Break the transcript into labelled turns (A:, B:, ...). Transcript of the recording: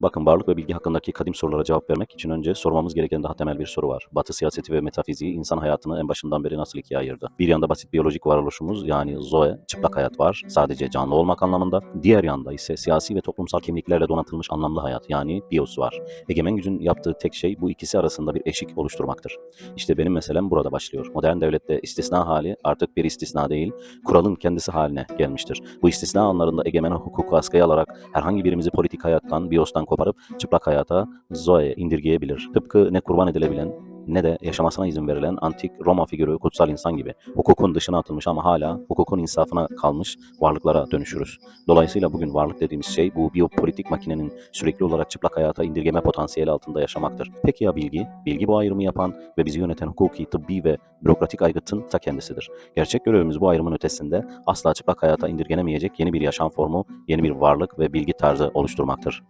A: Bakın varlık ve bilgi hakkındaki kadim sorulara cevap vermek için önce sormamız gereken daha temel bir soru var. Batı siyaseti ve metafiziği insan hayatını en başından beri nasıl ikiye ayırdı? Bir yanda basit biyolojik varoluşumuz yani Zoe, çıplak hayat var, sadece canlı olmak anlamında. Diğer yanda ise siyasi ve toplumsal kimliklerle donatılmış anlamlı hayat yani bios var. Egemen gücün yaptığı tek şey bu ikisi arasında bir eşik oluşturmaktır. İşte benim meselem burada başlıyor. Modern devlette istisna hali artık bir istisna değil, kuralın kendisi haline gelmiştir. Bu istisna anlarında egemen hukuku askıya alarak herhangi birimizi politik hayattan, biostan koparıp çıplak hayata Zoe indirgeyebilir. Tıpkı ne kurban edilebilen ne de yaşamasına izin verilen antik Roma figürü kutsal insan gibi. Hukukun dışına atılmış ama hala hukukun insafına kalmış varlıklara dönüşürüz. Dolayısıyla bugün varlık dediğimiz şey bu biyopolitik makinenin sürekli olarak çıplak hayata indirgeme potansiyeli altında yaşamaktır. Peki ya bilgi? Bilgi bu ayrımı yapan ve bizi yöneten hukuki, tıbbi ve bürokratik aygıtın ta kendisidir. Gerçek görevimiz bu ayrımın ötesinde asla çıplak hayata indirgenemeyecek yeni bir yaşam formu, yeni bir varlık ve bilgi tarzı oluşturmaktır.